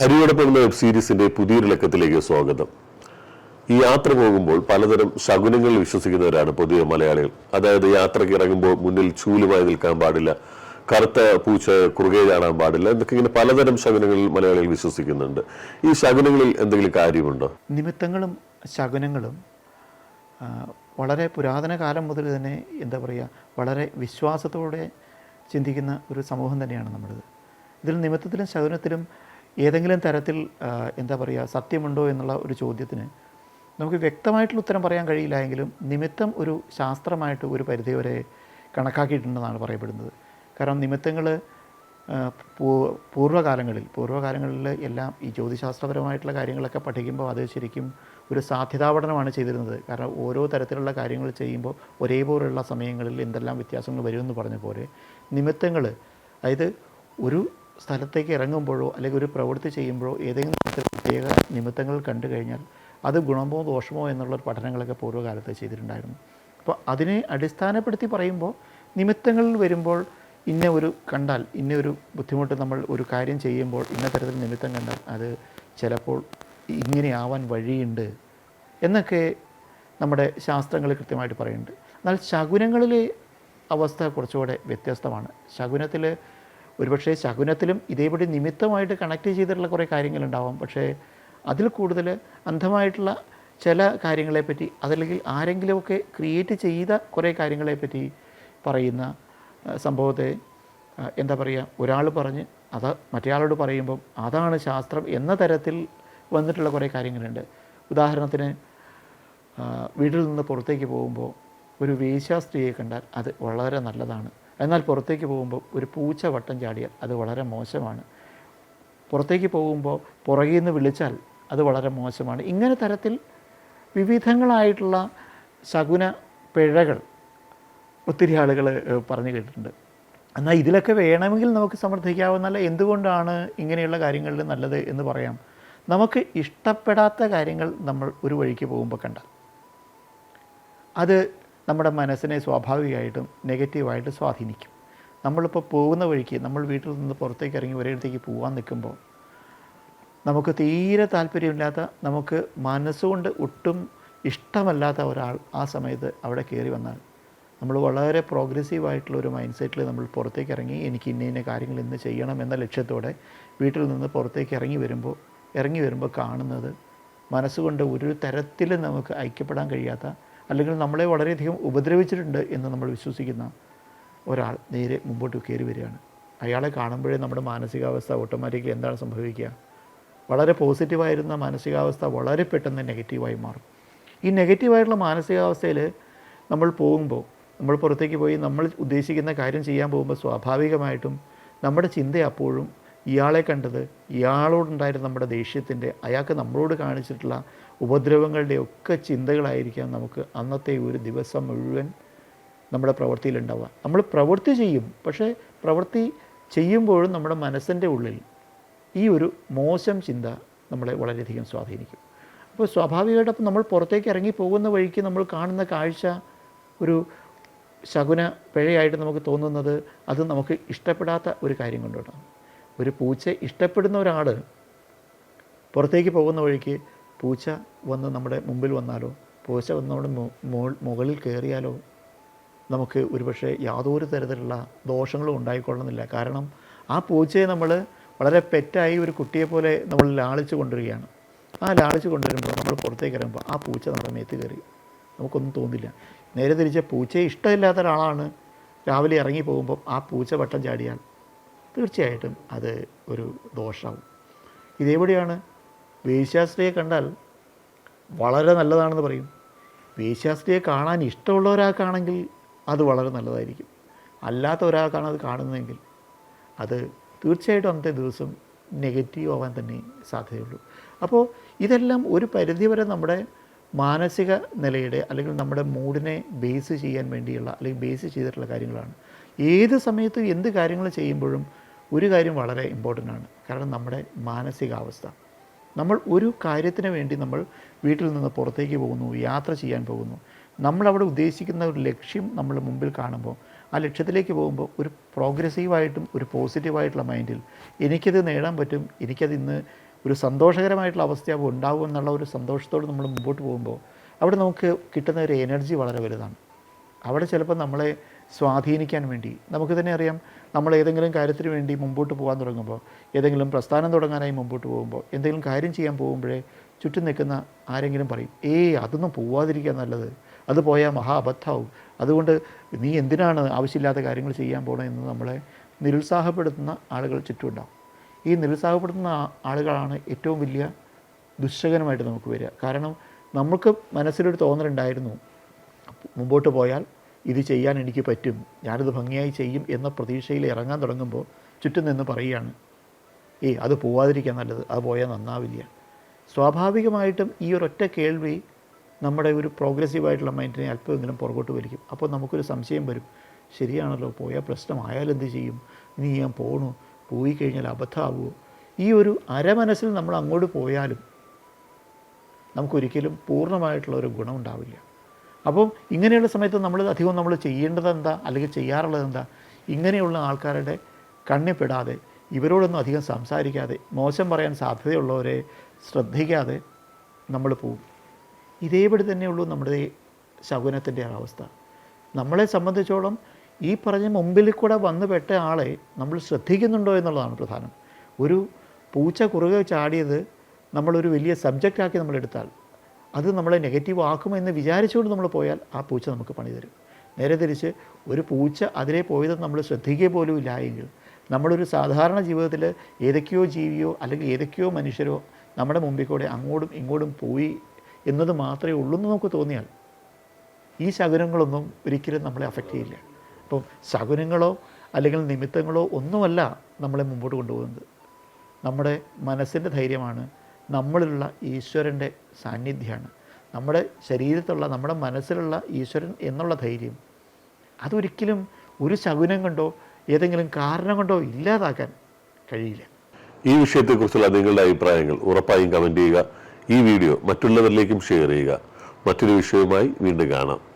ഹരിയോടൊപ്പം web സീരീസിന്റെ പുതിയൊരു ലക്കത്തിലേക്ക് സ്വാഗതം. ഈ യാത്ര പോകുമ്പോൾ പലതരം ശകുനങ്ങളിൽ വിശ്വസിക്കുന്നവരാണ് പൊതുവെ മലയാളികൾ. അതായത് യാത്രയ്ക്ക് ഇറങ്ങുമ്പോൾ മുന്നിൽ ചൂലുമായി നിൽക്കാൻ പാടില്ല കറുത്ത പൂച്ച കുറുകെ ചാടാൻ പാടില്ല എന്നൊക്കെ ഇങ്ങനെ പലതരം ശകുനങ്ങളിൽ മലയാളികൾ വിശ്വസിക്കുന്നുണ്ട്. ഈ ശകുനങ്ങളിൽ എന്തെങ്കിലും കാര്യമുണ്ടോ? നിമിത്തങ്ങളും ശകുനങ്ങളും വളരെ പുരാതന കാലം മുതൽ തന്നെ എന്താ പറയുക വളരെ വിശ്വാസത്തോടെ ചിന്തിക്കുന്ന ഒരു സമൂഹം തന്നെയാണ് നമ്മുടേത് ഇതിൽ നിമിത്തത്തിലും ശകുനത്തിലും ഏതെങ്കിലും തരത്തിൽ എന്താ പറയുക സത്യമുണ്ടോ എന്നുള്ള ഒരു ചോദ്യത്തിന് നമുക്ക് വ്യക്തമായിട്ടുള്ള ഉത്തരം പറയാൻ കഴിയില്ല എങ്കിലും നിമിത്തം ഒരു ശാസ്ത്രമായിട്ട് ഒരു പരിധിവരെ കണക്കാക്കിയിട്ടുണ്ടെന്നാണ് പറയപ്പെടുന്നത്. കാരണം നിമിത്തങ്ങൾ പൂർവകാലങ്ങളിൽ പൂർവകാലങ്ങളിൽ എല്ലാം ഈ ജ്യോതിശാസ്ത്രപരമായിട്ടുള്ള കാര്യങ്ങളൊക്കെ പഠിക്കുമ്പോൾ അത് ശരിക്കും ഒരു സാധ്യതാ പഠനമാണ് ചെയ്തിരുന്നത്. കാരണം ഓരോ തരത്തിലുള്ള കാര്യങ്ങൾ ചെയ്യുമ്പോൾ ഒരേപോലുള്ള സമയങ്ങളിൽ എന്തെല്ലാം വ്യത്യാസങ്ങൾ വരുമെന്ന് പറഞ്ഞ പോലെ നിമിത്തങ്ങൾ അതായത് ഒരു സ്ഥലത്തേക്ക് ഇറങ്ങുമ്പോഴോ അല്ലെങ്കിൽ ഒരു പ്രവൃത്തി ചെയ്യുമ്പോഴോ ഏതെങ്കിലും തരത്തിൽ പ്രത്യേക നിമിത്തങ്ങൾ കണ്ടു കഴിഞ്ഞാൽ അത് ഗുണമോ ദോഷമോ എന്നുള്ള പഠനങ്ങളൊക്കെ പൂർവകാലത്ത് ചെയ്തിട്ടുണ്ടായിരുന്നു. അപ്പോൾ അതിനെ അടിസ്ഥാനപ്പെടുത്തി പറയുമ്പോൾ നിമിത്തങ്ങളിൽ വരുമ്പോൾ ഇന്ന ഒരു കണ്ടാൽ ഇന്ന ഒരു ബുദ്ധിമുട്ട് നമ്മൾ ഒരു കാര്യം ചെയ്യുമ്പോൾ ഇന്ന തരത്തിൽ നിമിത്തം കണ്ടാൽ അത് ചിലപ്പോൾ ഇങ്ങനെയാവാൻ വഴിയുണ്ട് എന്നൊക്കെ നമ്മുടെ ശാസ്ത്രങ്ങൾ കൃത്യമായിട്ട് പറയുന്നുണ്ട്. എന്നാൽ ശകുനങ്ങളിലെ അവസ്ഥ കുറച്ചുകൂടെ വ്യത്യസ്തമാണ്. ശകുനത്തിൽ ഒരുപക്ഷേ ശകുനത്തിലും ഇതേപടി നിമിത്തമായിട്ട് കണക്ട് ചെയ്തിട്ടുള്ള കുറേ കാര്യങ്ങളുണ്ടാവാം. പക്ഷേ അതിൽ കൂടുതൽ അന്ധമായിട്ടുള്ള ചില കാര്യങ്ങളെപ്പറ്റി അതല്ലെങ്കിൽ ആരെങ്കിലുമൊക്കെ ക്രിയേറ്റ് ചെയ്ത കുറേ കാര്യങ്ങളെപ്പറ്റി പറയുന്ന സംഭവത്തെ എന്താ പറയുക ഒരാൾ പറഞ്ഞ് അത് മറ്റേയാളോട് പറയുമ്പം അതാണ് ശാസ്ത്രം എന്ന തരത്തിൽ വന്നിട്ടുള്ള കുറേ കാര്യങ്ങളുണ്ട്. ഉദാഹരണത്തിന് വീട്ടിൽ നിന്ന് പുറത്തേക്ക് പോകുമ്പോൾ ഒരു വേശ്യാസ്ത്രീയെ കണ്ടാൽ അത് വളരെ നല്ലതാണ്. എന്നാൽ പുറത്തേക്ക് പോകുമ്പോൾ ഒരു പൂച്ച വട്ടം ചാടിയാൽ അത് വളരെ മോശമാണ്. പുറത്തേക്ക് പോകുമ്പോൾ പുറകിൽ നിന്ന് വിളിച്ചാൽ അത് വളരെ മോശമാണ്. ഇങ്ങനെ തരത്തിൽ വിവിധങ്ങളായിട്ടുള്ള ശകുന പിഴകൾ ഒത്തിരി ആളുകൾ പറഞ്ഞു കേട്ടിട്ടുണ്ട്. എന്നാൽ ഇതിലൊക്കെ വേണമെങ്കിൽ നമുക്ക് സമർത്ഥിക്കാവുന്നല്ല എന്തുകൊണ്ടാണ് ഇങ്ങനെയുള്ള കാര്യങ്ങളിൽ നല്ലത് എന്ന് പറയാം. നമുക്ക് ഇഷ്ടപ്പെടാത്ത കാര്യങ്ങൾ നമ്മൾ ഒരു വഴിക്ക് പോകുമ്പോൾ കണ്ടാൽ. അത് നമ്മുടെ മനസ്സിനെ സ്വാഭാവികമായിട്ടും നെഗറ്റീവായിട്ട് സ്വാധീനിക്കും. നമ്മളിപ്പോൾ പോകുന്ന വഴിക്ക് നമ്മൾ വീട്ടിൽ നിന്ന് പുറത്തേക്ക് ഇറങ്ങി ഒരിടത്തേക്ക് പോകാൻ നിൽക്കുമ്പോൾ നമുക്ക് തീരെ താല്പര്യമില്ലാത്ത നമുക്ക് മനസ്സുകൊണ്ട് ഒട്ടും ഇഷ്ടമല്ലാത്ത ഒരാൾ ആ സമയത്ത് അവിടെ കയറി വന്നാൽ നമ്മൾ വളരെ പ്രോഗ്രസീവായിട്ടുള്ള ഒരു മൈൻഡ് സെറ്റിൽ നമ്മൾ പുറത്തേക്ക് ഇറങ്ങി എനിക്ക് ഇന്ന ഇന്ന കാര്യങ്ങൾ ഇന്ന് ചെയ്യണം എന്ന ലക്ഷ്യത്തോടെ വീട്ടിൽ നിന്ന് പുറത്തേക്ക് ഇറങ്ങി വരുമ്പോൾ ഇറങ്ങി വരുമ്പോൾ കാണുന്നത് മനസ്സുകൊണ്ട് ഒരു തരത്തിലും നമുക്ക് ഐക്യപ്പെടാൻ കഴിയാത്ത അല്ലെങ്കിൽ നമ്മളെ വളരെയധികം ഉപദ്രവിച്ചിട്ടുണ്ട് എന്ന് നമ്മൾ വിശ്വസിക്കുന്ന ഒരാൾ നേരെ മുമ്പോട്ട് കയറി വരികയാണ്. അയാളെ കാണുമ്പോഴേ നമ്മുടെ മാനസികാവസ്ഥ ഓട്ടോമാറ്റിക്കലി എന്താണ് സംഭവിക്കുക? വളരെ പോസിറ്റീവായിരുന്ന മാനസികാവസ്ഥ വളരെ പെട്ടെന്ന് നെഗറ്റീവായി മാറും. ഈ നെഗറ്റീവായിട്ടുള്ള മാനസികാവസ്ഥയിൽ നമ്മൾ പോകുമ്പോൾ നമ്മൾ പുറത്തേക്ക് പോയി നമ്മൾ ഉദ്ദേശിക്കുന്ന കാര്യം ചെയ്യാൻ പോകുമ്പോൾ സ്വാഭാവികമായിട്ടും നമ്മുടെ ചിന്ത അപ്പോഴും ഇയാളെ കണ്ടത് ഇയാളോടുണ്ടായിരുന്ന നമ്മുടെ ദേഷ്യത്തിന്റെ അയാൾക്ക് നമ്മളോട് കാണിച്ചിട്ടുള്ള ഉപദ്രവങ്ങളുടെ ഒക്കെ ചിന്തകളായിരിക്കാം നമുക്ക് അന്നത്തെ ഒരു ദിവസം മുഴുവൻ നമ്മുടെ പ്രവൃത്തിയിലുണ്ടാവുക. നമ്മൾ പ്രവൃത്തി ചെയ്യും പക്ഷേ പ്രവൃത്തി ചെയ്യുമ്പോഴും നമ്മുടെ മനസ്സിന്റെ ഉള്ളിൽ ഈ ഒരു മോശം ചിന്ത നമ്മളെ വളരെയധികം സ്വാധീനിക്കും. അപ്പോൾ സ്വാഭാവികമായിട്ട് അപ്പം നമ്മൾ പുറത്തേക്ക് ഇറങ്ങി പോകുന്ന വഴിക്ക് നമ്മൾ കാണുന്ന കാഴ്ച ഒരു ശകുന പിഴയായിട്ട് നമുക്ക് തോന്നുന്നത് അത് നമുക്ക് ഇഷ്ടപ്പെടാത്ത ഒരു കാര്യം കൊണ്ടുകൊണ്ടാണ് ഒരു പൂച്ച ഇഷ്ടപ്പെടുന്ന ഒരാൾ പുറത്തേക്ക് പോകുന്ന വഴിക്ക് പൂച്ച വന്ന് നമ്മുടെ മുമ്പിൽ വന്നാലോ? പൂച്ച വന്ന് നമ്മുടെ മുകളിൽ കയറിയാലോ? നമുക്ക് ഒരുപക്ഷെ യാതൊരു തരത്തിലുള്ള ദോഷങ്ങളും ഉണ്ടായിക്കൊള്ളുന്നില്ല കാരണം ആ പൂച്ചയെ നമ്മൾ വളരെ പെറ്റായി ഒരു കുട്ടിയെ പോലെ നമ്മൾ ലാളിച്ചു കൊണ്ടുവരികയാണ്. ആ ലാളിച്ച് കൊണ്ടുവരുമ്പോൾ നമ്മൾ പുറത്തേക്ക് ഇറങ്ങുമ്പോൾ ആ പൂച്ച നമ്മുടെ മേത്ത് കയറി. നമുക്കൊന്നും തോന്നില്ല. നേരെ തിരിച്ച പൂച്ചയെ ഇഷ്ടമില്ലാത്ത ഒരാളാണ് രാവിലെ ഇറങ്ങി പോകുമ്പോൾ ആ പൂച്ച വട്ടം ചാടിയാൽ തീർച്ചയായിട്ടും അത് ഒരു ദോഷമാവും ഇതേപടിയാണ് വേശ്യാസ്ത്രീയെ കണ്ടാൽ വളരെ നല്ലതാണെന്ന് പറയും. വേശ്യാസ്ത്രീയെ കാണാൻ ഇഷ്ടമുള്ള ഒരാൾക്കാണെങ്കിൽ അത് വളരെ നല്ലതായിരിക്കും. അല്ലാത്ത ഒരാൾക്കാണ് അത് കാണുന്നതെങ്കിൽ അത് തീർച്ചയായിട്ടും അന്നത്തെ ദിവസം നെഗറ്റീവ് ആവാൻ തന്നെ സാധ്യതയുള്ളൂ. അപ്പോൾ ഇതെല്ലാം ഒരു പരിധിവരെ നമ്മുടെ മാനസിക നിലയുടെ അല്ലെങ്കിൽ നമ്മുടെ മൂഡിനെ ബേസ് ചെയ്യാൻ വേണ്ടിയുള്ള അല്ലെങ്കിൽ ബേസ് ചെയ്തിട്ടുള്ള കാര്യങ്ങളാണ്. ഏത് സമയത്തും എന്ത് കാര്യങ്ങൾ ചെയ്യുമ്പോഴും ഒരു കാര്യം വളരെ ഇമ്പോർട്ടന്റ് ആണ്. കാരണം നമ്മുടെ മാനസികാവസ്ഥ. നമ്മൾ ഒരു കാര്യത്തിന് വേണ്ടി നമ്മൾ വീട്ടിൽ നിന്ന് പുറത്തേക്ക് പോകുന്നു യാത്ര ചെയ്യാൻ പോകുന്നു. നമ്മളവിടെ ഉദ്ദേശിക്കുന്ന ഒരു ലക്ഷ്യം നമ്മൾ മുമ്പിൽ കാണുമ്പോൾ ആ ലക്ഷ്യത്തിലേക്ക് പോകുമ്പോൾ ഒരു പ്രോഗ്രസീവായിട്ടും ഒരു പോസിറ്റീവായിട്ടുള്ള മൈൻഡിൽ എനിക്കത് നേടാൻ പറ്റും എനിക്കത് ഇന്ന് ഒരു സന്തോഷകരമായിട്ടുള്ള അവസ്ഥയാവും ഉണ്ടാവും എന്നുള്ള ഒരു സന്തോഷത്തോട് നമ്മൾ മുമ്പോട്ട് പോകുമ്പോൾ അവിടെ നമുക്ക് കിട്ടുന്ന ഒരു എനർജി വളരെ വലുതാണ്. അവിടെ ചിലപ്പോൾ നമ്മളെ സ്വാധീനിക്കാൻ വേണ്ടി നമുക്ക് തന്നെ അറിയാം നമ്മൾ ഏതെങ്കിലും കാര്യത്തിന് വേണ്ടി മുമ്പോട്ട് പോകാൻ തുടങ്ങുമ്പോൾ ഏതെങ്കിലും പ്രസ്ഥാനം തുടങ്ങാനായി മുമ്പോട്ട് പോകുമ്പോൾ എന്തെങ്കിലും കാര്യം ചെയ്യാൻ പോകുമ്പോഴേ ചുറ്റും നിൽക്കുന്ന ആരെങ്കിലും പറയും ഏയ് അതൊന്നും പോവാതിരിക്കുക നല്ലത്. അത് പോയാൽ മഹാ അബദ്ധമാവും അതുകൊണ്ട് നീ എന്തിനാണ് ആവശ്യമില്ലാത്ത കാര്യങ്ങൾ ചെയ്യാൻ പോകണമെന്ന് നമ്മളെ നിരുത്സാഹപ്പെടുത്തുന്ന ആളുകൾ ചുറ്റുമുണ്ടാവും. ഈ നിരുത്സാഹപ്പെടുത്തുന്ന ആളുകളാണ് ഏറ്റവും വലിയ ദുശ്ശകനമായിട്ട് നമുക്ക് വരിക. കാരണം നമുക്ക് മനസ്സിലൊരു തോന്നലുണ്ടായിരുന്നു മുമ്പോട്ട് പോയാൽ ഇത് ചെയ്യാൻ എനിക്ക് പറ്റും ഞാനിത് ഭംഗിയായി ചെയ്യും എന്ന പ്രതീക്ഷയിൽ ഇറങ്ങാൻ തുടങ്ങുമ്പോൾ ചുറ്റും നിന്ന് പറയുകയാണ് ഏയ് അത് പോവാതിരിക്കാൻ നല്ലത് അത് പോയാൽ നന്നാവില്ല. സ്വാഭാവികമായിട്ടും ഈ ഒരൊറ്റ കേൾവി നമ്മുടെ ഒരു പ്രോഗ്രസീവായിട്ടുള്ള മൈൻഡിനെ അല്പമെങ്കിലും പുറകോട്ട് വലിക്കും. അപ്പോൾ നമുക്കൊരു സംശയം വരും ശരിയാണല്ലോ പോയാൽ പ്രശ്നമായാൽ എന്ത് ചെയ്യും? ഇനി ഞാൻ പോണു പോയി കഴിഞ്ഞാൽ അബദ്ധമാവുമോ ഈ ഒരു അരമനസ്സിൽ നമ്മൾ അങ്ങോട്ട് പോയാലും നമുക്കൊരിക്കലും പൂർണമായിട്ടുള്ള ഒരു ഗുണം ഉണ്ടാവില്ല. അപ്പം ഇങ്ങനെയുള്ള സമയത്ത് നമ്മൾ അധികം നമ്മൾ ചെയ്യേണ്ടത് എന്താ? അല്ലെങ്കിൽ ചെയ്യാറുള്ളത് എന്താ? ഇങ്ങനെയുള്ള ആൾക്കാരുടെ കണ്ണിപ്പെടാതെ ഇവരോടൊന്നും അധികം സംസാരിക്കാതെ മോശം പറയാൻ സാധ്യതയുള്ളവരെ ശ്രദ്ധിക്കാതെ നമ്മൾ പോകും ഇതേപടി തന്നെയുള്ളൂ നമ്മുടെ ശകുനത്തിന്റെ അവസ്ഥ നമ്മളെ സംബന്ധിച്ചോളം ഈ പറഞ്ഞ മുമ്പിൽ കൂടെ വന്നു പെട്ട ആളെ നമ്മൾ ശ്രദ്ധിക്കുന്നുണ്ടോ എന്നുള്ളതാണ് പ്രധാനം. ഒരു പൂച്ച കുറുകെ ചാടിയത് നമ്മളൊരു വലിയ സബ്ജക്റ്റാക്കി നമ്മൾ എടുത്താൽ അത് നമ്മളെ നെഗറ്റീവ് ആക്കുമെന്ന് വിചാരിച്ചുകൊണ്ട് നമ്മൾ പോയാൽ ആ പൂച്ച നമുക്ക് പണി തരും. നേരെ തിരിച്ച് ഒരു പൂച്ച അതിലെ പോയത് നമ്മൾ ശ്രദ്ധിക്കുക പോലും ഇല്ല എങ്കിൽ നമ്മളൊരു സാധാരണ ജീവിതത്തിൽ ഏതൊക്കെയോ ജീവിയോ അല്ലെങ്കിൽ ഏതൊക്കെയോ മനുഷ്യരോ നമ്മുടെ മുമ്പിൽ കൂടെ അങ്ങോട്ടും ഇങ്ങോട്ടും പോയി എന്നത് മാത്രമേ ഉള്ളൂ എന്ന് നമുക്ക് തോന്നിയാൽ ഈ ശകുനങ്ങളൊന്നും ഒരിക്കലും നമ്മളെ അഫക്റ്റ് ചെയ്യില്ല. അപ്പം ശകുനങ്ങളോ അല്ലെങ്കിൽ നിമിത്തങ്ങളോ ഒന്നുമല്ല നമ്മളെ മുമ്പോട്ട് കൊണ്ടുപോകുന്നത്. നമ്മുടെ മനസ്സിന്റെ ധൈര്യമാണ് നമ്മളിലുള്ള ഈശ്വരന്റെ സാന്നിധ്യമാണ്. നമ്മുടെ ശരീരത്തുള്ള നമ്മുടെ മനസ്സിലുള്ള ഈശ്വരൻ എന്നുള്ള ധൈര്യം. അതൊരിക്കലും ഒരു ശകുനം കൊണ്ടോ ഏതെങ്കിലും കാരണം കൊണ്ടോ ഇല്ലാതാക്കാൻ കഴിയില്ല. ഈ വിഷയത്തെക്കുറിച്ചുള്ള നിങ്ങളുടെ അഭിപ്രായങ്ങൾ ഉറപ്പായും കമന്റ് ചെയ്യുക. ഈ വീഡിയോ മറ്റുള്ളവരിലേക്കും ഷെയർ ചെയ്യുക. മറ്റൊരു വിഷയവുമായി വീണ്ടും കാണാം.